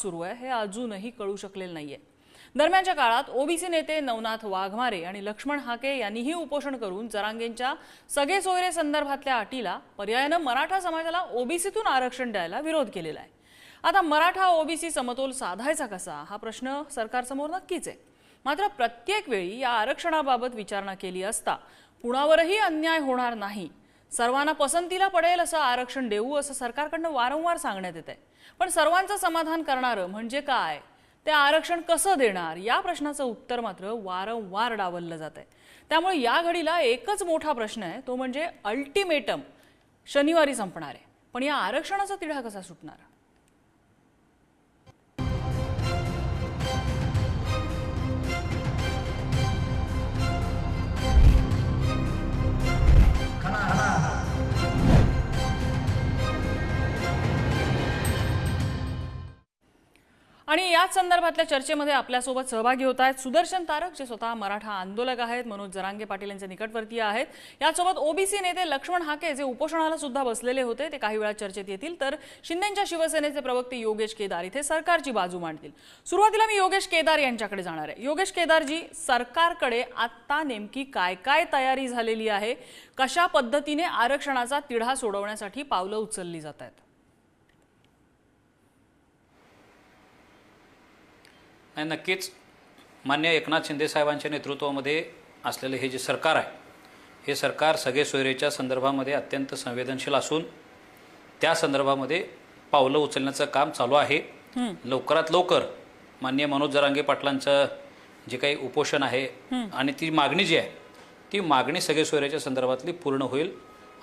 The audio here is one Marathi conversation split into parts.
सुरू आहे हे अजूनही कळू शकलेलं नाहीये. दरम्यानच्या काळात ओबीसी नेते नवनाथ वाघमारे आणि लक्ष्मण हाके यांनीही उपोषण करून जरांगेंच्या सगळे सोयरे संदर्भातल्या अटीला पर्यायानं मराठा समाजाला ओबीसीतून आरक्षण द्यायला विरोध केलेला आहे. आता मराठा ओबीसी समतोल साधायचा कसा? हा प्रश्न सरकारसमोर नक्कीच आहे. मात्र प्रत्येक वेळी या आरक्षणाबाबत विचारणा केली असता कुणावरही अन्याय होणार नाही. सर्वांना पसंतीला पडेल असं आरक्षण देऊ असं सरकारकडनं वारंवार सांगण्यात येत आहे पण सर्वांचं समाधान करणारं म्हणजे काय? ते आरक्षण कसं देणार? या प्रश्नाचं उत्तर मात्र वारंवार डावललं जात आहे त्यामुळे या घडीला एकच मोठा प्रश्न आहे तो म्हणजे अल्टिमेटम शनिवारी संपणार आहे. पण या आरक्षणाचा तिढा कसा सुटणार? आणि याच संदर्भातल्या चर्चेमध्ये आपल्यासोबत सहभागी होत आहेत सुदर्शन तारक जे स्वतः मराठा आंदोलक आहेत. मनोज जरांगे पाटील यांचे निकटवर्तीय आहेत. यासोबत ओबीसी नेते लक्ष्मण हाके जे उपोषणाला सुद्धा बसलेले होते ते काही वेळा चर्चेत येतील. तर शिंदेच्या शिवसेनेचे प्रवक्ते योगेश केदार इथे सरकारची बाजू मांडतील. सुरुवातीला मी योगेश केदार यांच्याकडे जाणार आहे. योगेश केदारजी सरकारकडे आत्ता नेमकी काय काय तयारी झालेली आहे? कशा पद्धतीने आरक्षणाचा तिढा सोडवण्यासाठी पावलं उचलली जात आहेत? नाही नक्कीच मान्य एकनाथ शिंदे साहेबांच्या नेतृत्वामध्ये असलेले हे जे सरकार आहे हे सरकार सगळे सोयरेच्या संदर्भामध्ये अत्यंत संवेदनशील असून त्या संदर्भामध्ये पावलं उचलण्याचं काम चालू आहे. लवकरात लवकर मान्य मनोज जरांगे पाटलांचं जे काही उपोषण आहे आणि ती मागणी जी आहे ती मागणी सगळे सोयऱ्याच्या संदर्भातली पूर्ण होईल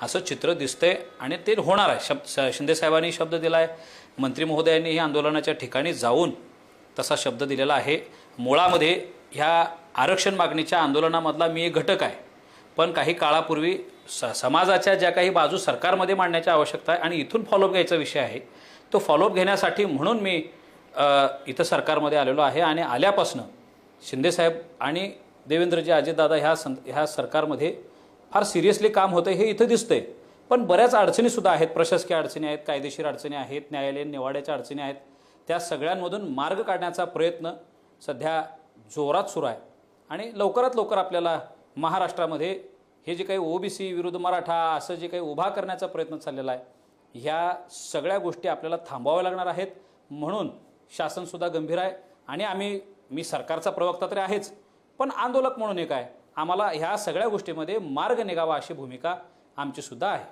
असं चित्र दिसतंय आणि ते होणार आहे. शब्द स- शिंदे साहेबांनी शब्द दिला आहे मंत्री महोदयांनी ही आंदोलनाच्या ठिकाणी जाऊन तसा शब्द दिलेला आहे. मुळामध्ये ह्या आरक्षण मागणीच्या आंदोलनामधला मी एक घटक आहे. पण काही काळापूर्वी स समाजाच्या ज्या काही बाजू सरकारमध्ये मांडण्याची आवश्यकता आहे आणि इथून फॉलोअप घ्यायचा विषय आहे. तो फॉलोअप घेण्यासाठी म्हणून मी इथं सरकारमध्ये आलेलो आहे आणि आल्यापासनं शिंदेसाहेब आणि देवेंद्रजी अजितदादा ह्या सं ह्या सरकारमध्ये फार सिरियसली काम होतं हे इथं दिसतंय. पण बऱ्याच अडचणीसुद्धा आहेत. प्रशासकीय अडचणी आहेत कायदेशीर अडचणी आहेत न्यायालयीन निवाड्याच्या अडचणी आहेत. त्या सगळ्यांमधून मार्ग काढण्याचा प्रयत्न सध्या जोरात सुरू आहे. आणि लवकरात लवकर आपल्याला महाराष्ट्रामध्ये हे जे काही ओबीसी विरुद्ध मराठा असं जे काही उभा करण्याचा प्रयत्न चाललेला आहे ह्या सगळ्या गोष्टी आपल्याला थांबवाव्या लागणार आहेत. म्हणून शासनसुद्धा गंभीर आहे आणि आम्ही मी सरकारचा प्रवक्ता तरी आहेच पण आंदोलक म्हणून एक आहे. आम्हाला ह्या सगळ्या गोष्टीमध्ये मार्ग निघावा अशी भूमिका आमचीसुद्धा आहे.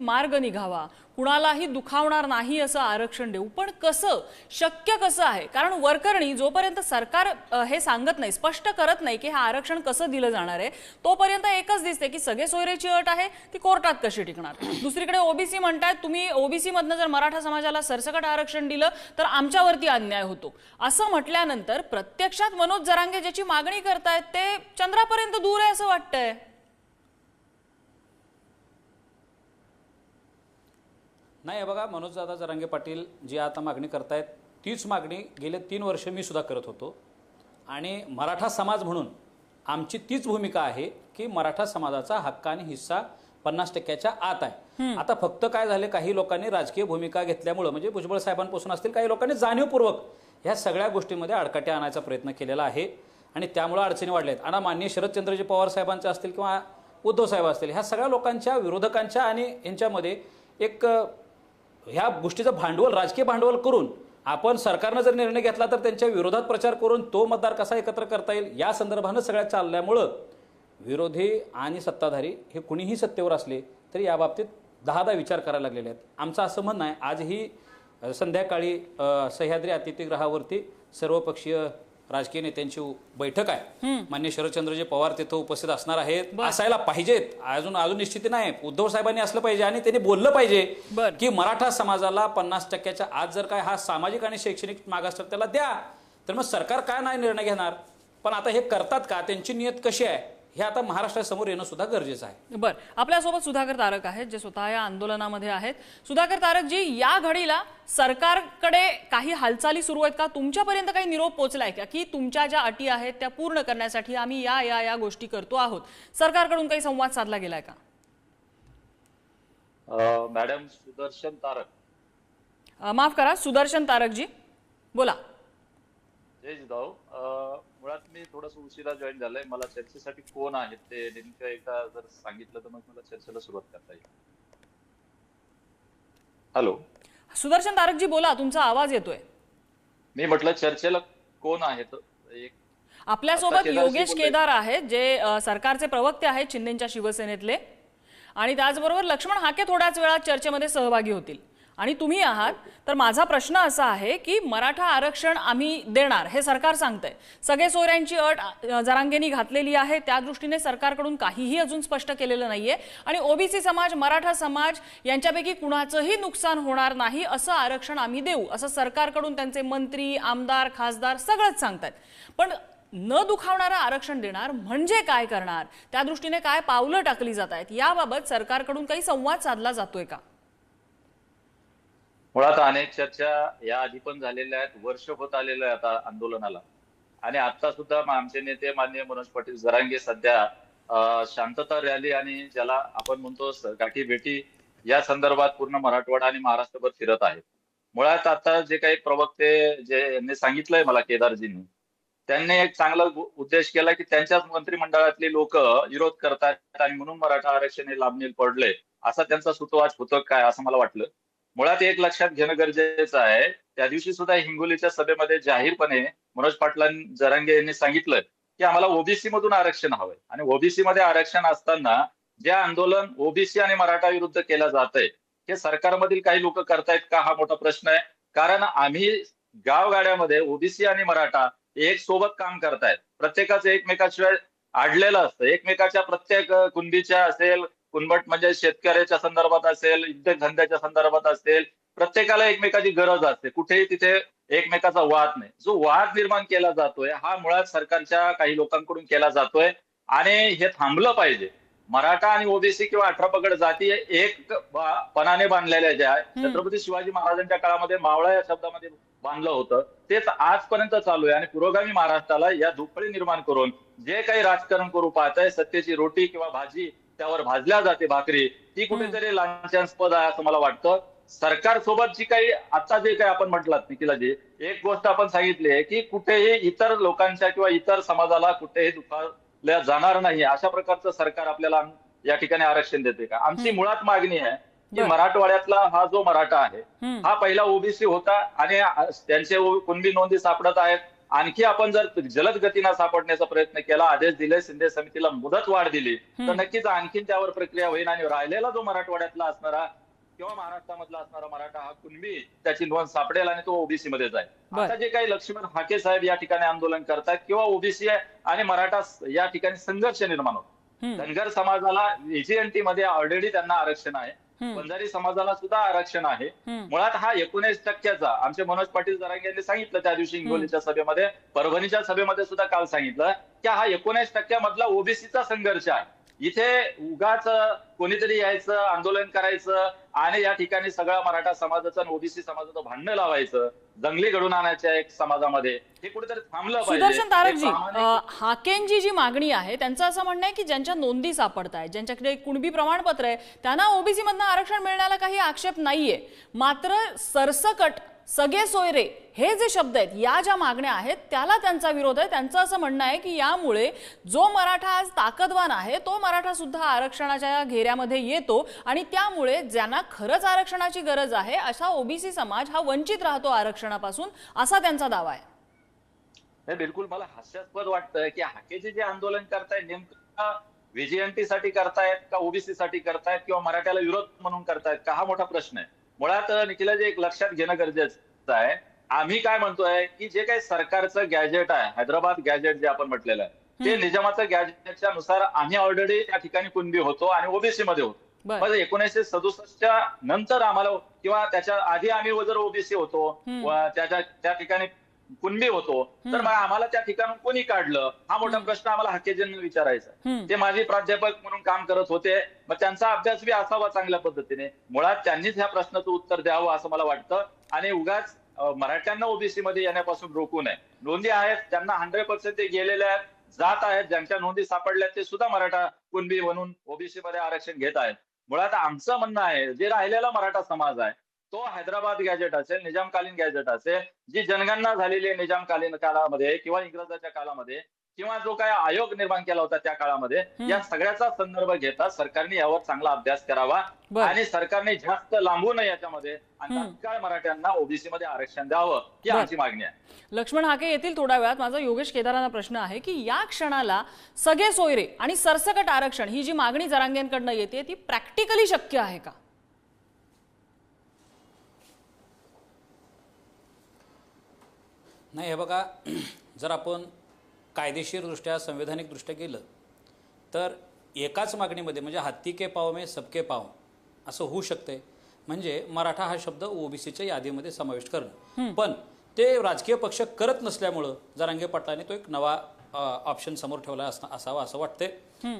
मार्ग निघावा. कुणालाही दुखावणार नाही असं आरक्षण देऊ. पण कसं? शक्य कसं आहे? कारण वरकरणी जोपर्यंत सरकार हे सांगत नाही स्पष्ट करत नाही की हे आरक्षण कसं दिलं जाणार आहे तोपर्यंत एकच दिसते की सगळे सोयरेची अट आहे ती कोर्टात कशी टिकणार? दुसरीकडे ओबीसी म्हणतायत तुम्ही ओबीसी मधनं जर मराठा समाजाला सरसकट आरक्षण दिलं तर आमच्यावरती अन्याय होतो. असं म्हटल्यानंतर प्रत्यक्षात मनोज जरांगे ज्याची मागणी करतायत ते चंद्रापर्यंत दूर आहे असं वाटतंय. नाही हे बघा मनोजदादा जरांगे पाटील जी आता मागणी करतायत तीच मागणी गेले तीन वर्ष मी सुद्धा करत होतो. आणि मराठा समाज म्हणून आमची तीच भूमिका आहे की मराठा समाजाचा हक्क आणि हिस्सा पन्नास टक्क्याच्या आत आहे. आता फक्त काय झाले काही लोकांनी राजकीय भूमिका घेतल्यामुळं म्हणजे भुजबळ साहेबांपासून असतील काही लोकांनी जाणीवपूर्वक ह्या सगळ्या गोष्टीमध्ये आडकाठी आणायचा प्रयत्न केलेला आहे. आणि त्यामुळं अडचणी वाढल्या आहेत आणि माननीय शरदचंद्रजी पवार साहेबांचे असतील किंवा उद्धव साहेब असतील ह्या सगळ्या लोकांच्या विरोधकांच्या आणि यांच्यामध्ये एक ह्या गोष्टीचं भांडवल राजकीय भांडवल करून आपण सरकारनं जर निर्णय घेतला तर त्यांच्या विरोधात प्रचार करून तो मतदार कसा एकत्र करता येईल या संदर्भानं सगळ्या चालल्यामुळं विरोधी आणि सत्ताधारी हे कुणीही सत्तेवर असले तरी याबाबतीत दहादा विचार करायला लागलेले आहेत. आमचं असं म्हणणं आहे आजही संध्याकाळी सह्याद्री अतिथीगृहावरती सर्वपक्षीय राजकीय नेत्यांची बैठक आहे. मान्य शरदचंद्रजी पवार तिथं उपस्थित असणार आहेत. असायला पाहिजेत. अजून अजून निश्चिती नाही. उद्धव साहेबांनी असलं पाहिजे आणि त्यांनी बोललं पाहिजे. की मराठा समाजाला पन्नास टक्क्याच्या आत जर काय हा सामाजिक आणि शैक्षणिक मागास त्याला द्या. तर मग सरकार काय नाही निर्णय घेणार? पण आता हे करतात का? त्यांची नियत कशी आहे? हे आता महाराष्ट्रासमोर येणं सुद्धा गरजेचं आहे. बर आपल्यासोबत सुधाकर तारक आहेत जे स्वतः या आंदोलनामध्ये आहेत. सुधाकर तारकजी या घडीला सरकारकडे काही हालचाली सुरू आहेत का? तुमच्यापर्यंत काही निरोप पोहोचलाय का? की तुमच्या ज्या अटी आहेत त्या पूर्ण करण्यासाठी आम्ही या या या गोष्टी करतो आहोत. सरकारकडून काही संवाद साधला गेलाय का? अ, मॅडम सुदर्शन तारक. अ, माफ करा सुदर्शन तारकजी बोला. जय जिजाऊ. मुळात मी थोडस उशिरा जॉईन झालंय. मला चर्चेसाठी कोण आहेत ते नेमकं एकदा जर सांगितलं तर मग मला चर्चेला सुरुवात करता येईल. हॅलो. सुदर्शन तारकजी बोला तुमचा आवाज येतोय. मी म्हटलं चर्चेला कोण आहेत? एक आपल्यासोबत योगेश. केदार आहेत जे सरकारचे प्रवक्ते आहेत शिंदेच्या शिवसेनेतले. आणि त्याचबरोबर लक्ष्मण हाके थोड्याच वेळात चर्चेमध्ये सहभागी होतील. आणि तुम्ही आहात तर माझा प्रश्न असा आहे की मराठा आरक्षण आम्ही देणार हे सरकार सांगतंय. सगळे सोयऱ्यांची अट जरांगेनी घातलेली आहे त्या दृष्टीने सरकारकडून काहीही अजून स्पष्ट केलेलं नाहीये. आणि ओबीसी समाज मराठा समाज यांच्यापैकी कुणाचंही नुकसान होणार नाही असं आरक्षण आम्ही देऊ असं सरकारकडून त्यांचे मंत्री आमदार खासदार सगळंच सांगतात पण न दुखावणारं आरक्षण देणार म्हणजे काय करणार? त्या दृष्टीने काय पावलं टाकली जात आहेत याबाबत सरकारकडून काही संवाद साधला जातोय का? मुळात अनेक चर्चा या आधी पण झालेल्या आहेत. वर्ष होत आलेलं आहे आता आंदोलनाला. आणि आता सुद्धा आमचे नेते माननीय मनोज पाटील जरांगे सध्या शांतता रॅली आणि ज्याला आपण म्हणतो गाठी भेटी या संदर्भात पूर्ण मराठवाडा आणि महाराष्ट्रभर फिरत आहेत मुळात आता जे काही प्रवक्ते जे यांनी सांगितलंय मला केदारजींनी त्यांनी एक चांगला उद्देश केला की त्यांच्याच मंत्रिमंडळातली लोक विरोध करतात आणि म्हणून मराठा आरक्षण हे लांबणी पडलंय. असा त्यांचा सुतवाच होतं काय असं मला वाटलं. मुळात एक लक्षात घेणं गरजेचं आहे. त्या दिवशी सुद्धा हिंगोलीच्या सभेमध्ये जाहीरपणे मनोज पाटलां जरांगे यांनी सांगितलं की आम्हाला ओबीसी मधून आरक्षण हवंय. आणि ओबीसी मध्ये आरक्षण असताना जे आंदोलन ओबीसी आणि मराठा विरुद्ध केलं जात आहे हे सरकारमधील काही लोक करतायत का हा मोठा प्रश्न आहे? कारण आम्ही गावगाड्यामध्ये ओबीसी आणि मराठा एक सोबत काम करतायत. प्रत्येकाचं एकमेकाशिवाय आडलेलं असतं. एकमेकाच्या प्रत्येक कुंडीच्या असेल कुणबट म्हणजे शेतकऱ्याच्या संदर्भात असेल उद्योगधंद्याच्या संदर्भात असेल प्रत्येकाला एकमेकाची गरज असते. कुठेही तिथे एकमेकाचा वाद नाही. जो वाद निर्माण केला जातोय हा मुळात सरकारच्या काही लोकांकडून केला जातोय आणि हे थांबलं पाहिजे. मराठा आणि ओबीसी किंवा अठरा पगड जाती हे एक पणाने बांधलेल्या ज्या. छत्रपती शिवाजी महाराजांच्या काळामध्ये मावळा या शब्दामध्ये बांधलं होतं. तेच आजपर्यंत चालू आहे आणि पुरोगामी महाराष्ट्राला या धुपळी निर्माण करून जे काही राजकारण करू पाहत आहे सत्तेची रोटी किंवा भाजी त्यावर भाजल्या जाते भाकरी ती कुठेतरी लांछनास्पद आहे असं मला वाटतं सरकार सोबत जी काही आता जे काही आपण म्हटलात निखिलाजी एक गोष्ट आपण सांगितली आहे की कुठेही इतर लोकांच्या किंवा इतर समाजाला कुठेही दुखावल्या जाणार नाही अशा प्रकारचं सरकार आपल्याला या ठिकाणी आरक्षण देते का आमची. मुळात मागणी आहे की. मराठवाड्यातला हा जो मराठा आहे. हा पहिला ओबीसी होता आणि त्यांचे कुणबी नोंदी सापडत आहेत आणखी आपण जर जलद गतीनं सापडण्याचा प्रयत्न केला आदेश दिले शिंदे समितीला मुदत वाढ दिली तर. नक्कीच आणखीन त्यावर प्रक्रिया होईल आणि राहिलेला जो मराठवाड्यातला असणारा किंवा महाराष्ट्रामधला असणारा मराठा हा कुणबी त्याची नोंद सापडेल आणि तो ओबीसी मध्ये जाईल. आता जे काही लक्ष्मण हाके साहेब या ठिकाणी आंदोलन करतात किंवा ओबीसी आणि मराठा या ठिकाणी संघर्ष निर्माण होतो. धनगर समाजाला एजीएनटी मध्ये ऑलरेडी त्यांना आरक्षण आहे. बंजारी समाजाला सुद्धा आरक्षण आहे. मुळात हा एकोणीस टक्क्याचा आमचे मनोज पाटील जरांगे यांनी सांगितलं त्या दिवशी हिंगोलीच्या सभेमध्ये परभणीच्या सभेमध्ये सुद्धा काल सांगितलं की हा एकोणीस टक्क्यामधला ओबीसीचा संघर्ष आहे. इथे उगाच कोणीतरी यायचं आंदोलन करायचं आणि या ठिकाणी सगळा मराठा समाजाचं आणि ओबीसी समाजाचं भांडणं लावायचं. जंगली घडून आणायच्या एक समाजामध्ये. हे कुठेतरी थांबलं सुदर्शन तारकजी हाकेंची जी मागणी आहे त्यांचं असं म्हणणं आहे की ज्यांच्या नोंदी सापडत आहेत ज्यांच्याकडे कुणबी प्रमाणपत्र आहे त्यांना ओबीसी मधनं आरक्षण मिळण्याला काही आक्षेप नाहीये. मात्र सरसकट सगळे सोयरे हे जे शब्द आहेत या ज्या मागण्या आहेत त्याला त्यांचा विरोध आहे. त्यांचं असं म्हणणं आहे की यामुळे जो मराठा आज ताकदवान आहे तो मराठा सुद्धा आरक्षणाच्या घेऱ्यामध्ये येतो आणि त्यामुळे ज्यांना खरंच आरक्षणाची गरज आहे असा ओबीसी समाज हा वंचित राहतो आरक्षणापासून असा त्यांचा दावा आहे. हे बिलकुल मला हास्यास्पद वाटतं की हाकेचे जे आंदोलन करताय नेमकं व्हीजीएनटी साठी करतायत का ओबीसी साठी करतायत किंवा मराठ्याला विरोध म्हणून करतायत का हा मोठा प्रश्न आहे? मुळात निखिला जे एक लक्षात घेणं गरजेचं आहे. आम्ही काय म्हणतोय की जे काही सरकारचं गॅजेट आहे हैदराबाद गॅजेट जे आपण म्हटलेलं आहे ते निजामाचं गॅजेटच्या नुसार आम्ही ऑलरेडी त्या ठिकाणी कुणबी होतो आणि ओबीसी मध्ये होतो मग एकोणीसशे सदुसष्टच्या नंतर आम्हाला किंवा त्याच्या आधी आम्ही जर ओबीसी होतो त्याच्या त्या ठिकाणी कुणबी होतो. तर मग आम्हाला त्या ठिकाणून कोणी काढलं? हा मोठा प्रश्न आम्हाला हकेजींना विचारायचा. ते माझे प्राध्यापक म्हणून काम करत होते. मग त्यांचा अभ्यास बी असावा चांगल्या पद्धतीने. मुळात त्यांनीच ह्या प्रश्नाचं उत्तर द्यावं असं मला वाटतं. आणि उगाच मराठ्यांना ओबीसी मध्ये येण्यापासून रोखू नये. नोंदी आहेत त्यांना हंड्रेड पर्सेंट ते गेलेले आहेत जात आहेत ज्यांच्या नोंदी सापडल्या ते सुद्धा मराठा कुणबी म्हणून ओबीसी मध्ये आरक्षण घेत आहेत. मुळात आमचं म्हणणं आहे जे राहिलेला मराठा समाज आहे तो हैदराबाद गॅजेट असेल निजामकालीन गॅजेट असेल जी जनगणना झालेली आहे निजामकालीन काळामध्ये किंवा इंग्रजाच्या काळामध्ये किंवा जो काय आयोग निर्माण केला होता त्या काळामध्ये या सगळ्याचा संदर्भ घेता सरकारने यावर चांगला अभ्यास करावा. आणि सरकारने जास्त लांबू नये याच्यामध्ये आणि तात्काळ मराठ्यांना ओबीसी मध्ये आरक्षण द्यावं ही. आमची मागणी आहे. लक्ष्मण हाके येतील थोड्या वेळात माझा योगेश केदारांना प्रश्न आहे की या क्षणाला सगळे सोयरे आणि सरसकट आरक्षण ही जी मागणी जरांगेंकडनं येते ती प्रॅक्टिकली शक्य आहे का? नाही हे बघा जर आपण कायदेशीरदृष्ट्या संवैधानिकदृष्ट्या गेलं तर एकाच मागणीमध्ये म्हणजे हत्ती के पाव में सबके पाव असं होऊ शकतंय. म्हणजे मराठा हा शब्द ओबीसीच्या यादीमध्ये समाविष्ट करणं. पण ते राजकीय पक्ष करत नसल्यामुळं जरांगे पाटलांनी तो एक नवा ऑप्शन समोर ठेवला असावा असं वाटतंय.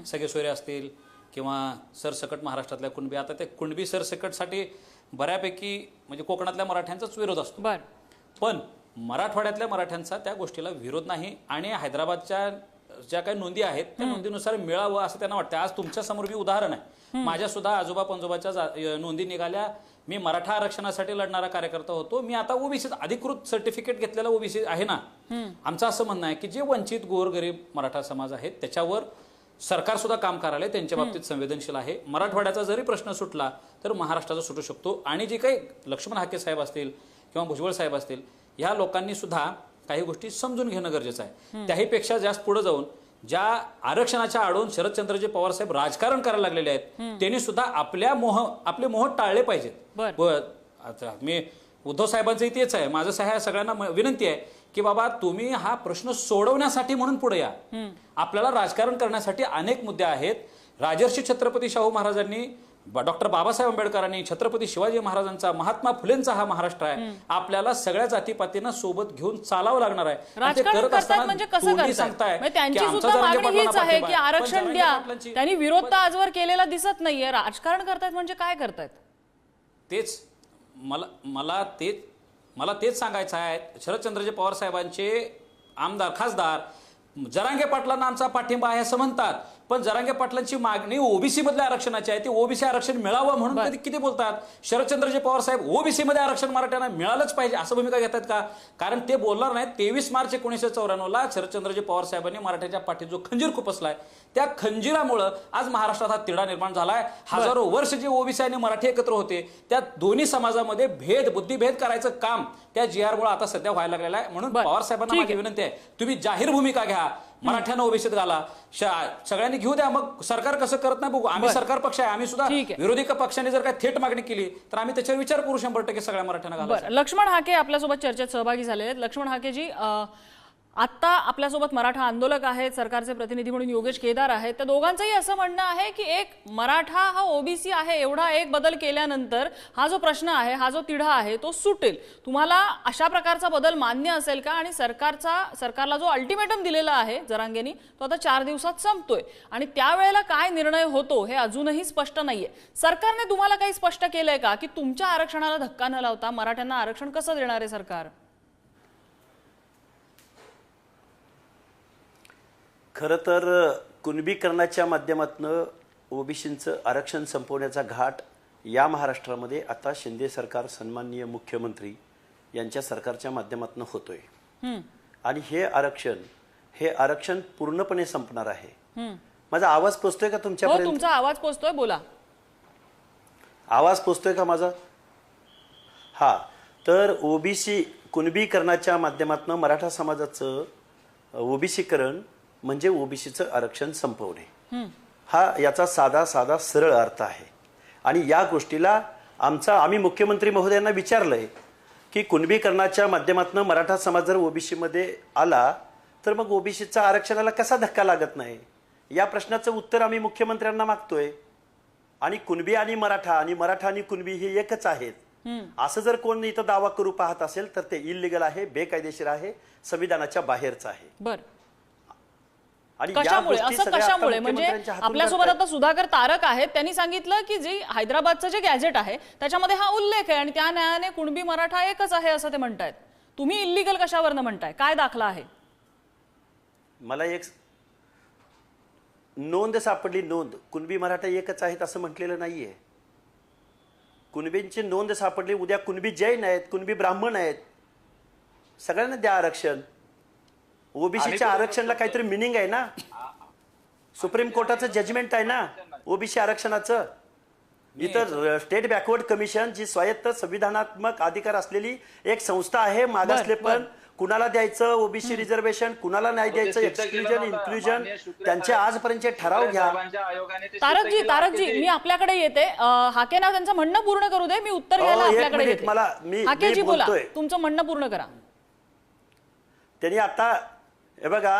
सगळे सोयरे असतील किंवा सरसकट महाराष्ट्रातल्या कुणबी आता ते कुणबी सरसकटसाठी बऱ्यापैकी म्हणजे कोकणातल्या मराठ्यांचाच विरोध असतो. पण मराठवाड्यातल्या मराठ्यांचा त्या गोष्टीला विरोध नाही आणि हैदराबादच्या ज्या काही नोंदी आहेत त्या नोंदीनुसार मिळावं असं त्यांना वाटतं आज तुमच्यासमोर मी उदाहरण आहे. माझ्या सुद्धा आजोबा पंजोबाच्या नोंदी निघाल्या. मी मराठा आरक्षणासाठी लढणारा कार्यकर्ता होतो. मी आता ओबीसी अधिकृत सर्टिफिकेट घेतलेला ओबीसी आहे ना? आमचं असं म्हणणं आहे की जे वंचित गोरगरीब मराठा समाज आहेत त्याच्यावर सरकार सुद्धा काम करायला त्यांच्या बाबतीत संवेदनशील आहे. मराठवाड्याचा जरी प्रश्न सुटला तर महाराष्ट्राचा सुटू शकतो. आणि जे काही लक्ष्मण हाके साहेब असतील किंवा भुजबळ साहेब असतील ह्या लोकांनी सुद्धा काही गोष्टी समजून घेणं गरजेचं आहे. त्याहीपेक्षा जास्त पुढे जाऊन ज्या आरक्षणाच्या आडून शरदचंद्रजी पवार साहेब राजकारण करायला लागलेले आहेत त्यांनी सुद्धा आपल्या मोह आपले मोह टाळले पाहिजेत. आता मी उद्धव साहेबांचं तेच आहे. माझं सह्या सगळ्यांना विनंती आहे की बाबा तुम्ही हा प्रश्न सोडवण्यासाठी म्हणून पुढे या. आपल्याला राजकारण करण्यासाठी अनेक मुद्दे आहेत. राजर्षी छत्रपती शाहू महाराजांनी डॉक्टर बाबासाहेब आंबेडकरांनी छत्रपती शिवाजी महाराजांचा महात्मा फुलेंचा हा महाराष्ट्र आहे. आपल्याला सगळ्या जातीपातींना सोबत घेऊन चालावं लागणार आहे. ते करत असताना म्हणजे सांगताय म्हणजे त्यांची सुद्धा मागणी हीच आहे की आरक्षण द्या. त्यांनी विरोध तर आजवर केलेला दिसत नाहीये. राजकारण करतायत म्हणजे काय करतायत? तेच मला मला तेच मला तेच सांगायचं आहे. शरदचंद्रजी पवार साहेबांचे आमदार खासदार जरांगे पाटलांना आमचा पाठिंबा आहे असं म्हणतात. पण जरांगे पाटलांची मागणी ओबीसी मधल्या आरक्षणाची आहे. ते ओबीसी आरक्षण मिळावं म्हणून कधी किती बोलतात? शरदचंद्रजी पवार साहेब ओबीसी मध्ये आरक्षण मराठ्यांना मिळालंच पाहिजे असं भूमिका घेतात का? कारण ते बोलणार नाहीत. तेवीस मार्च एकोणीसशे चौऱ्याण्णवला शरदचंद्रजी पवार साहेबांनी मराठ्याच्या पाठीत जो खंजीर खुपसलाय त्या खंजीरामुळं आज महाराष्ट्रात हा तिढा निर्माण झालाय. हजारो वर्ष जे ओबीसी आणि मराठी एकत्र होते त्या दोन्ही समाजामध्ये भेद बुद्धिभेद करायचं काम त्या जी आर मुळे आता सध्या व्हायला लागलेलं आहे. म्हणून. पवार साहेबांना. विनंती आहे तुम्ही जाहीर भूमिका घ्या. मराठ्यांना ओबीसीत घाला श- सगळ्यांनी घेऊ द्या मग सरकार कसं करत नाही बघू. आम्ही. सरकार पक्ष आहे. आम्ही सुद्धा. विरोधी पक्षाने जर काही थेट मागणी केली तर आम्ही त्याच्यावर विचार करू शंभर टक्के सगळ्या मराठ्यांना घाला लक्ष्मण हाके आपल्यासोबत चर्चेत सहभागी झालेले आहेत. लक्ष्मण हाकेजी आत्ता आपल्यासोबत मराठा आंदोलक आहेत सरकारचे प्रतिनिधी म्हणून योगेश केदार आहेत. त्या दोघांचंही असं म्हणणं आहे की एक मराठा हा ओबीसी आहे एवढा एक बदल केल्यानंतर हा जो प्रश्न आहे हा जो तिढा आहे तो सुटेल. तुम्हाला अशा प्रकारचा बदल मान्य असेल का? आणि सरकारचा सरकारला जो अल्टिमेटम दिलेला आहे जरांगेनी तो आता चार दिवसात संपतोय. आणि त्यावेळेला काय निर्णय होतो हे अजूनही स्पष्ट नाहीये. सरकारने तुम्हाला काही स्पष्ट केलंय का? की तुमच्या आरक्षणाला धक्का न लावता मराठ्यांना आरक्षण कसं देणार आहे सरकार? खरं तर कुणबीकरणाच्या माध्यमातून ओबीसींचं आरक्षण संपवण्याचा घाट या महाराष्ट्रामध्ये आता शिंदे सरकार सन्माननीय मुख्यमंत्री यांच्या सरकारच्या माध्यमातून होतोय. आणि हे आरक्षण हे आरक्षण पूर्णपणे संपणार आहे. माझा आवाज पोचतोय का हो तुमच्यापर्यंत तुमचा आवाज पोचतोय बोला. आवाज पोचतोय का माझा? हा तर ओबीसी कुणबीकरणाच्या माध्यमातून मराठा समाजाचं ओबीसीकरण म्हणजे ओबीसीचं आरक्षण संपवणे. हा याचा साधा साधा सरळ अर्थ आहे. आणि या गोष्टीला आमचा आम्ही मुख्यमंत्री महोदयांना विचारलंय की कुणबीकरणाच्या माध्यमातून मराठा समाज जर ओबीसीमध्ये आला तर मग ओबीसीचा आरक्षणाला कसा धक्का लागत नाही? या प्रश्नाचं उत्तर आम्ही मुख्यमंत्र्यांना मागतोय. आणि कुणबी आणि मराठा आणि मराठा आणि कुणबी हे एकच आहेत. असं जर कोण इथं दावा करू पाहत असेल तर ते इलिगल आहे बेकायदेशीर आहे संविधानाच्या बाहेरचं आहे. बर. कशामुळे? असं कशामुळे? म्हणजे आपल्यासोबत. आता सुधाकर तारक आहेत. त्यांनी सांगितलं की जे हैदराबादचं जे गॅजेट आहे त्याच्यामध्ये हा उल्लेख आहे आणि त्या न्यायाने कुणबी मराठा एकच आहे असं ते म्हणतायत. तुम्ही इल्लिगल कशावरनं म्हणताय? काय दाखला आहे? मला एक नोंद सापडली नोंद. कुणबी मराठा एकच आहेत असं म्हटलेलं नाहीये. कुणबींची नोंद सापडली उद्या कुणबी जैन आहेत कुणबी ब्राह्मण आहेत. सगळ्यांना द्या आरक्षण. ओबीसीच्या आरक्षणला काहीतरी मिनिंग आहे ना? सुप्रीम कोर्टाचं जजमेंट आहे ना? ओबीसी आरक्षणाचं? इतर स्टेट बॅकवर्ड कमिशन जी स्वायत्त संविधानात्मक अधिकार असलेली एक संस्था आहे मागासले पण कुणाला द्यायचं ओबीसी रिझर्वेशन कुणाला नाही द्यायचं एक्सक्लुजन. इन्क्लुजन त्यांचे आजपर्यंतचे ठराव घ्या. तारकजी तारकजी मी आपल्याकडे येते. हाकेना त्यांचं म्हणणं पूर्ण करू दे मी उत्तर घ्यायला आपल्याकडे मला- मी- बोलतोय. तुमचं म्हणणं पूर्ण करा. त्यांनी आता हे बघा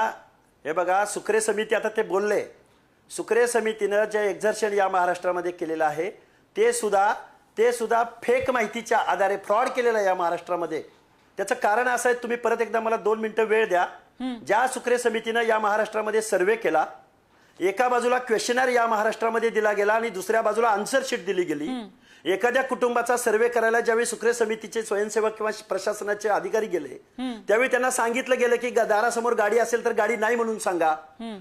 हे बघा सुक्रे समिती आता ते बोलले. सुक्रे समितीनं जे एक्झर्शन या महाराष्ट्रामध्ये केलेलं आहे ते सुद्धा ते सुद्धा फेक माहितीच्या आधारे फ्रॉड केलेलं आहे या महाराष्ट्रामध्ये. त्याचं कारण असं आहे तुम्ही परत एकदा मला दोन मिनिटं वेळ द्या. ज्या सुक्रे समितीनं या महाराष्ट्रामध्ये सर्वे केला एका बाजूला क्वेश्चनर या महाराष्ट्रामध्ये दिला गेला आणि दुसऱ्या बाजूला आन्सर शीट दिली गेली. एखाद्या कुटुंबाचा सर्वे करायला ज्यावेळी सुक्रे समितीचे स्वयंसेवक किंवा प्रशासनाचे अधिकारी गेले त्यावेळी त्यांना सांगितलं गेलं की दारासमोर गाडी असेल तर गाडी नाही म्हणून सांगा.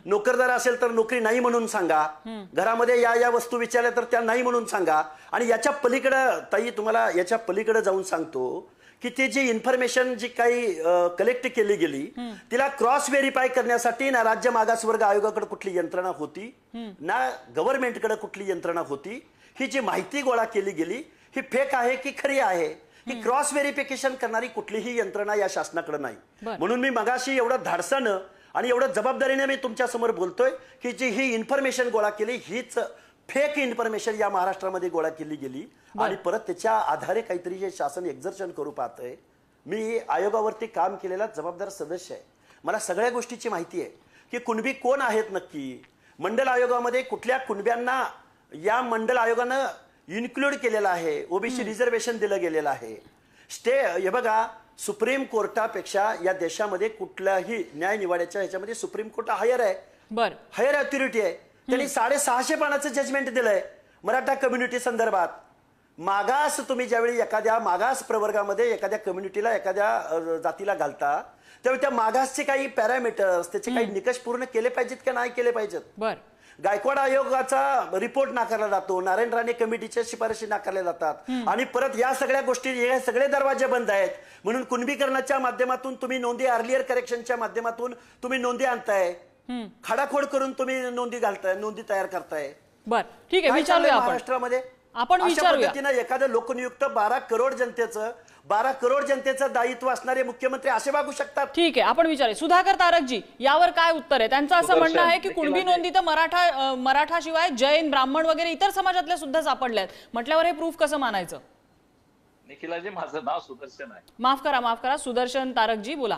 नोकरदार असेल तर नोकरी नाही म्हणून सांगा. घरामध्ये या या वस्तू विचारल्या तर त्या नाही म्हणून सांगा. आणि याच्या पलीकडं ताई तुम्हाला याच्या पलीकडे जाऊन सांगतो की ते जी इन्फॉर्मेशन जी काही कलेक्ट केली गेली तिला क्रॉस व्हेरीफाय करण्यासाठी ना राज्य मागासवर्ग आयोगाकडे कुठली यंत्रणा होती ना गव्हर्नमेंटकडे कुठली यंत्रणा होती ही जी माहिती गोळा केली गेली ही फेक आहे की खरी आहे ही क्रॉस व्हेरिफिकेशन करणारी कुठलीही यंत्रणा या शासनाकडे नाही. म्हणून मी मगाशी एवढं धाडसानं आणि एवढं जबाबदारीने मी तुमच्यासमोर बोलतोय की जी ही इन्फॉर्मेशन गोळा केली हीच फेक इन्फॉर्मेशन या महाराष्ट्रामध्ये गोळा केली गेली. आणि परत त्याच्या आधारे काहीतरी जे शासन एक्झर्शन करू पाहतंय मी आयोगावरती काम केलेला जबाबदार सदस्य आहे. मला सगळ्या गोष्टीची माहिती आहे की कुणबी कोण आहेत नक्की? मंडल आयोगामध्ये कुठल्या कुणब्यांना या मंडल आयोगानं इन्क्लूड केलेलं आहे. ओबीसी रिझर्वेशन दिलं गेलेलं आहे. स्टे हे बघा सुप्रीम कोर्टापेक्षा या देशामध्ये कुठल्याही न्याय निवाड्याच्या ह्याच्यामध्ये सुप्रीम कोर्ट हायर आहे. बर. हायर अथॉरिटी आहे. त्यांनी साडेसहाशे पानाचं जजमेंट दिलंय. मराठा कम्युनिटी संदर्भात. मागास तुम्ही ज्यावेळी एखाद्या मागास प्रवर्गामध्ये एखाद्या कम्युनिटीला एखाद्या जातीला घालता त्यावेळी त्या मागासचे काही पॅरामीटर्स त्याचे काही निकष पूर्ण केले पाहिजेत का नाही केले पाहिजेत? बर. गायकवाड आयोगाचा रिपोर्ट नाकारला जातो नारायण राणे कमिटीच्या शिफारशी नाकारल्या जातात. आणि परत या सगळ्या गोष्टी हे सगळे दरवाजे बंद आहेत. म्हणून कुणबीकरणाच्या माध्यमातून तुम्ही नोंदी अर्लियर करेक्शनच्या माध्यमातून तुम्ही नोंदी आणताय. खाडाखोड करून तुम्ही नोंदी घालताय नोंदी तयार करताय. बर ठीक आहे महाराष्ट्रामध्ये? आपण. पद्धतीनं एखादं लोकनियुक्त बारा करोड जनतेचं बारा करोड जनतेचं दायित्व असणारे मुख्यमंत्री असे वागू शकतात. ठीक आहे आपण विचारूया. सुधाकर तारकजी यावर काय उत्तर आहे? त्यांचं असं म्हणणं आहे की कुणबी नोंदी तर मराठा अं, मराठाशिवाय जैन ब्राह्मण वगैरे इतर समाजातल्या सुद्धा सापडल्या आहेत म्हटल्यावर हे प्रूफ कसं मानायचं? निखिलाजी माझं नाव सुदर्शन आहे. माफ करा माफ करा. सुदर्शन तारकजी बोला.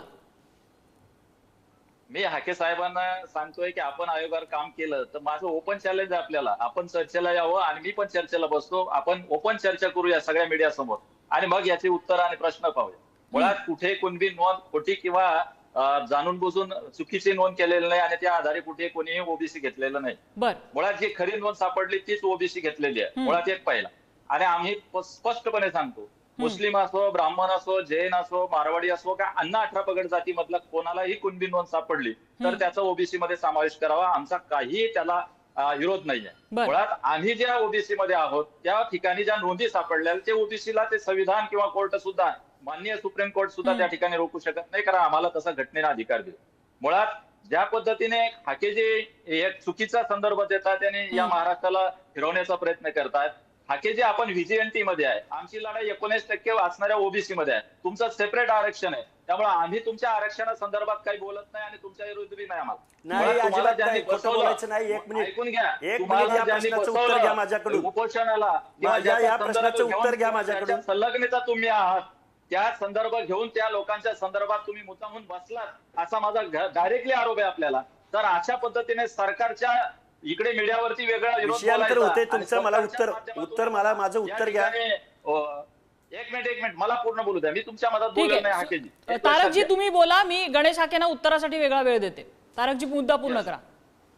मी हाके साहेबांना सांगतोय की आपण आयोगावर काम केलं तर माझं ओपन चॅलेंज आहे आपल्याला. आपण चर्चेला यावं आणि मी पण चर्चेला बसतो. आपण ओपन चर्चा करूया सगळ्या मीडिया समोर. आणि मग याची उत्तर आणि प्रश्न पाहूया. मुळात कुठे कोणबी नोंद खोटी किंवा जाणून बुजून चुकीची नोंद केलेली नाही आणि त्या आधारे कुठे कोणीही ओबीसी घेतलेलं नाही. मुळात जी खरी नोंद सापडली तीच ओबीसी घेतलेली आहे. मुळात एक पहिला. आणि आम्ही स्पष्टपणे सांगतो मुस्लिम असो ब्राह्मण असो जैन असो मारवाडी असो का अन्य अठरा पगड जातीमधला कोणालाही कुणबी नोंद सापडली तर त्याचा ओबीसी मध्ये समावेश करावा. आमचा काही त्याला विरोध नाहीये. मुळात आम्ही ज्या ओबीसी मध्ये आहोत त्या ठिकाणी ज्या नोंदी सापडल्या ते ओबीसीला ते संविधान किंवा कोर्ट सुद्धा माननीय सुप्रीम कोर्ट सुद्धा त्या ठिकाणी रोखू शकत नाही कारण आम्हाला तसा घटनेला अधिकार दिला. मुळात ज्या पद्धतीने हाके जे एक चुकीचा संदर्भ देतात आणि या महाराष्ट्राला फिरवण्याचा प्रयत्न करतात हाके जे आपण व्हीजीएनटी मध्ये आहे आमची लढाई एकोणीस टक्के वाचणाऱ्या ओबीसी मध्ये आहे. तुमचं सेपरेट आरक्षण आहे. त्यामुळे आम्ही तुमच्या आरक्षणासंदर्भात काही बोलत नाही आणि तुमच्या विरुद्ध नाही आम्हाला. ऐकून घ्या माझ्याकडून. उपोषणाला उत्तर घ्या माझ्याकडून. संलग्नता तुम्ही आहात त्या संदर्भ घेऊन त्या लोकांच्या संदर्भात तुम्ही मुद्दामून बसलात असा माझा डायरेक्टली आरोप आहे आपल्याला तर अशा पद्धतीने सरकारच्या इकडे मीडियावरती वेगळा विरोध होते तुमचं. मला उत्तर- उत्तर मला- माझं उत्तर घ्या. एक मिनिट एक मिनिट. मला पूर्ण बोलू द्या. मी तुमच्या मधात ठीक बोललो नाही हाकेजी तारकजी. तुम्ही बोला मी गणेश हाकेना उत्तरासाठी वेगळा वेळ देते. तारकजी मुद्दा पूर्ण करा.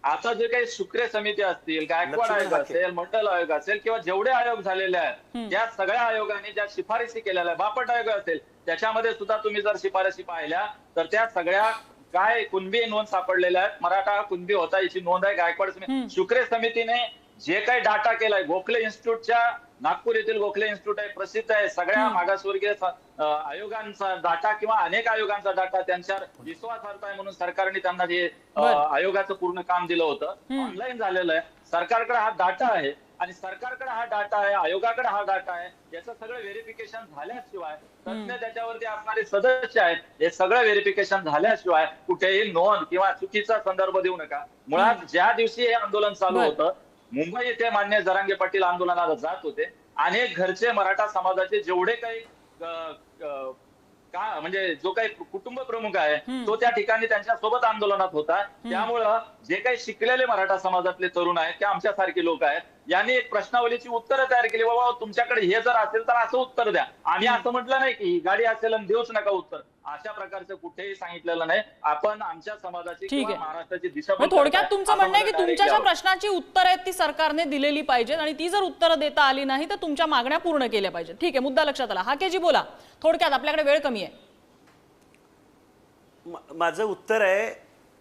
आता जे काही शुक्रे समिती असतील गायकवाड आयोग. असेल मंडल आयोग असेल किंवा जेवढे आयोग झालेले आहेत त्या सगळ्या आयोगाने ज्या शिफारसी केलेल्या आहेत बापट आयोग असेल त्याच्यामध्ये सुद्धा तुम्ही जर शिफारसी पाहिल्या तर त्या सगळ्या काय कुणबी नोंद सापडलेल्या आहेत? मराठा कुणबी होता याची नोंद आहे गायकवाड समिती. शुक्रे समितीने जे काही डाटा केलाय गोखले इन्स्टिट्यूटच्या नागपूर येथील गोखले इन्स्टिट्यूट आहे प्रसिद्ध आहे. सगळ्या मागासवर्गीय आयोगांचा डाटा किंवा अनेक आयोगांचा डाटा त्यांच्यावर विश्वासार्हता आहे म्हणून सरकारने त्यांना बरं. आयोगाचं पूर्ण काम दिलं होतं. ऑनलाईन झालेलं आहे. सरकारकडे हा डाटा आहे आणि सरकारकडे हा डाटा आहे आयोगाकडे हा डाटा आहे. याचं सगळं व्हेरिफिकेशन झाल्याशिवाय तज्ञ त्याच्यावरती असणारे सदस्य आहेत हे सगळं व्हेरिफिकेशन झाल्याशिवाय कुठेही नोंद किंवा चुकीचा संदर्भ देऊ नका. मुळात ज्या दिवशी हे आंदोलन चालू. होतं मुंबई येथे मान्य जरांगे पाटील आंदोलनाला जात होते. अनेक घरचे मराठा समाजाचे जेवढे काही का म्हणजे जो काही कुटुंब प्रमुख आहे तो त्या ठिकाणी त्यांच्यासोबत आंदोलनात होता. त्यामुळं जे काही शिकलेले मराठा समाजातले तरुण आहेत ते आमच्यासारखे लोक आहेत. यांनी एक प्रश्नावलीची उत्तरं तयार केली बाबा तुमच्याकडे हे जर असेल तर असं उत्तर द्या. आम्ही असं म्हटलं नाही की ही गाडी असेल आणि देऊच नका उत्तर. अशा प्रकारचं कुठेही सांगितलेलं नाही. आपण आमच्या समाजाची ठीक किंवा आहे. महाराष्ट्राची दिशा थोडक्यात तुमचं म्हणणं आहे की तुमच्या ज्या प्रश्नाची उत्तरं आहेत ती सरकारने दिलेली पाहिजेत आणि ती जर उत्तरं देता आली नाही तर तुमच्या मागण्या पूर्ण केल्या पाहिजेत. ठीक आहे मुद्दा लक्षात आला. हा केजी बोला. थोडक्यात आपल्याकडे वेळ कमी आहे. मा- माझं उत्तर आहे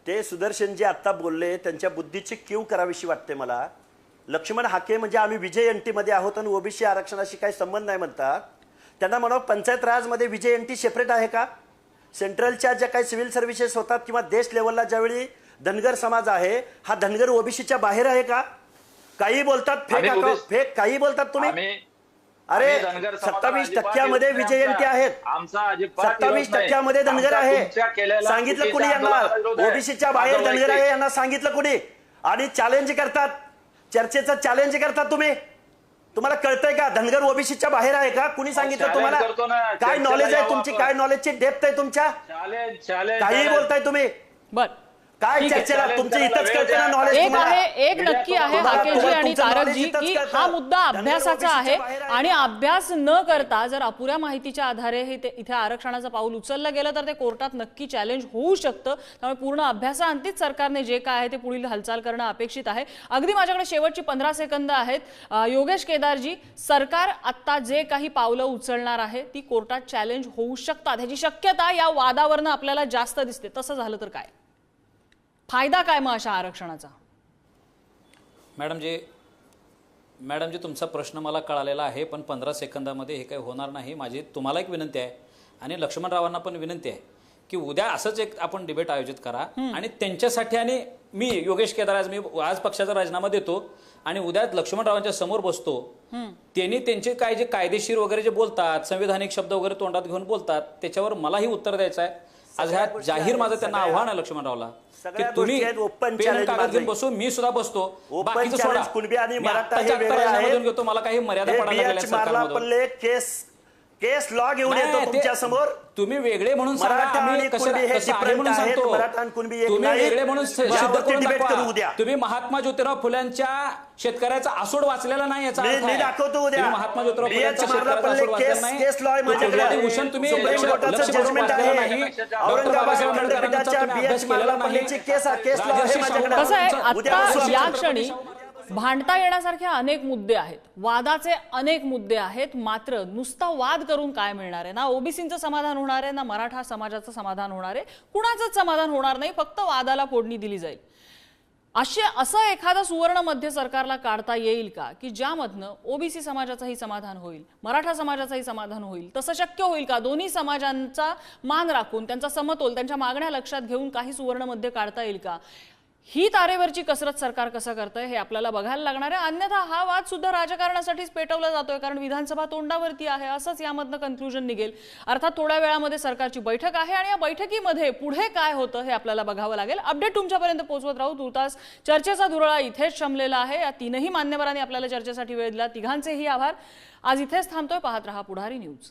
ते सुदर्शन जे आत्ता बोलले त्यांच्या बुद्धीची कीव करावीशी वाटते मला. लक्ष्मण हाके म्हणजे आम्ही विजय एनमध्ये आहोत आणि ओबीसी आरक्षणाशी काही संबंध नाही म्हणतात त्यांना म्हणावं panchayat राजमध्ये V J N T separate आहे का? सेंट्रलच्या ज्या काही सिव्हिल सर्व्हिसेस होतात किंवा देश लेवलला ज्यावेळी धनगर समाज आहे हा धनगर ओबीसीच्या बाहेर आहे का? काही बोलतात फेक फेक काही बोलतात तुम्ही? अरे सत्तावीस टक्क्यामध्ये विरोध विजय नाही एनटी आमचा. आहेत सत्तावीस. टक्क्यामध्ये धनगर आहे. सांगितलं कुणी यांना. ओबीसीच्या बाहेर धनगर आहे यांना सांगितलं कुणी? आणि चॅलेंज करतात. चर्चेचं चॅलेंज करतात तुम्ही. तुम्हाला कळतंय का? धनगर ओबीसीच्या बाहेर आहे का? कुणी सांगितलं. तुम्हाला? काय नॉलेज आहे तुमची. काय नॉलेजची डेप्थ आहे तुमच्या? चॅलेंज चॅलेंज काही. बोलताय तुम्ही. बर. काय. चर्चेला? तुमची इथंच वेळ कळतं ना द्या. नॉलेज एक आहे एक नक्की आहे हाकेजी आणि तारकजी की. हा मुद्दा अभ्यासाचा आहे आणि? अभ्यास न करता जर अपुऱ्या माहितीच्या आधारे हे ते- इथे आरक्षणाचं पाऊल उचललं गेलं तर ते कोर्टात नक्की चॅलेंज होऊ शकतं. त्यामुळे पूर्ण अभ्यासाअंतीच सरकारने जे काय आहे ते पुढील हालचाल करणं अपेक्षित आहे. अगदी माझ्याकडे शेवटची पंधरा सेकंद आहेत. योगेश केदारजी सरकार आत्ता जे काही पावलं उचलणार आहे ती कोर्टात चॅलेंज होऊ शकतात. ह्याची शक्यता या वादावरनं आपल्याला जास्त दिसते. तसं झालं तर काय? फायदा काय मग अशा आरक्षणाचा? मॅडम जे मॅडम जी तुमचा प्रश्न मला कळालेला आहे पण पंधरा सेकंदामध्ये हे काही होणार नाही. माझी तुम्हाला एक विनंती आहे आणि लक्ष्मणरावांना पण विनंती आहे की उद्या असंच एक आपण डिबेट आयोजित करा आणि त्यांच्यासाठी आणि मी योगेश केदार आज मी आज पक्षाचा राजीनामा देतो आणि उद्या लक्ष्मणरावांच्या समोर बसतो त्यांनी त्यांचे काय जे कायदेशीर वगैरे जे बोलतात संविधानिक शब्द वगैरे तोंडात घेऊन बोलतात त्याच्यावर मलाही उत्तर द्यायचं आहे. आज ह्या जाहीर माझं त्यांना आव्हान आहे लक्ष्मणरावला की तुम्ही कागद घेऊन आहे. बसू मी सुद्धा बसतो. बाकीचं सोडा. कुणबी आणि मराठा घेतो मला काही मर्यादा पडायला केस केस लॉ घेऊन नाही, येतो ते- तुमच्यासमोर तुम्ही वेगळे म्हणून सांगा, मराठा आम्ही आणि कसं- कुणबी हे कसं आहे different म्हणून आहेत. सांगतो. मराठा आणि कुणबी एक तुम्ही. वेगळे म्हणून सिद्ध यावरती करून debate दाखवा. करू उद्या. तुम्ही महात्मा ज्योतिराव फुल्यांच्या शेतकऱ्याचा आसूड वाचलेला नाही याचा मी- अर्थ मी आहे. दाखवतो उद्या. तुम्ही महात्मा ज्योतिराव बियाच फुल्यांचा मारला शेतकऱ्याचा आसूड वाचलेला केस- नाही. केस law आहे माझ्याकडे. गुजराती भूषण तुम्ही सुप्रीम लक्ष- कोर्टाचं लक्ष judgment करून आहे. वाचलेलं नाही. डॉक्टर औरंगाबाद बाबासाहेब आंबेडकरांचा खंडपीठाच्या तुम्ही केलेला नाही. पडल्याची केस केस लॉ आहे राजर्षी माझ्याकडे शाहू कसं आहे महाराजांचा- उद्या आता बसू. या क्षणी भांडता येण्यासारखे अनेक मुद्दे आहेत. वादाचे अनेक मुद्दे आहेत. मात्र नुसता वाद करून काय मिळणार आहे? ना ओबीसीचं समाधान होणार आहे ना मराठा समाजाचं समाधान होणार आहे. कुणाचंच समाधान होणार नाही फक्त वादाला फोडणी दिली जाईल. असे असं एखादं सुवर्ण मध्य सरकारला काढता येईल का? की ज्यामधनं ओबीसी समाजाचंही समाधान होईल मराठा समाजाचंही समाधान होईल तसं शक्य होईल का? दोन्ही समाजांचा मान राखून त्यांचा समतोल त्यांच्या मागण्या लक्षात घेऊन काही सुवर्ण मध्य काढता येईल का? ही तारेवरची कसरत सरकार कसं करतंय हे आपल्याला बघायला लागणार आहे. अन्यथा हा वाद सुद्धा राजकारणासाठीच पेटवला जातोय कारण विधानसभा तोंडावरती आहे असंच यामधनं कन्क्लुजन निघेल. अर्थात थोड्या वेळामध्ये सरकारची बैठक आहे आणि या बैठकीमध्ये पुढे काय होतं हे आपल्याला बघावं लागेल. अपडेट तुमच्यापर्यंत पोहोचवत राहू. तुर्तास चर्चेचा धुरळा इथेच शमलेला आहे. या तीनही मान्यवरांनी आपल्याला चर्चेसाठी वेळ दिला. तिघांचेही आभार. आज इथेच थांबतोय. पाहत रहा पुढारी न्यूज.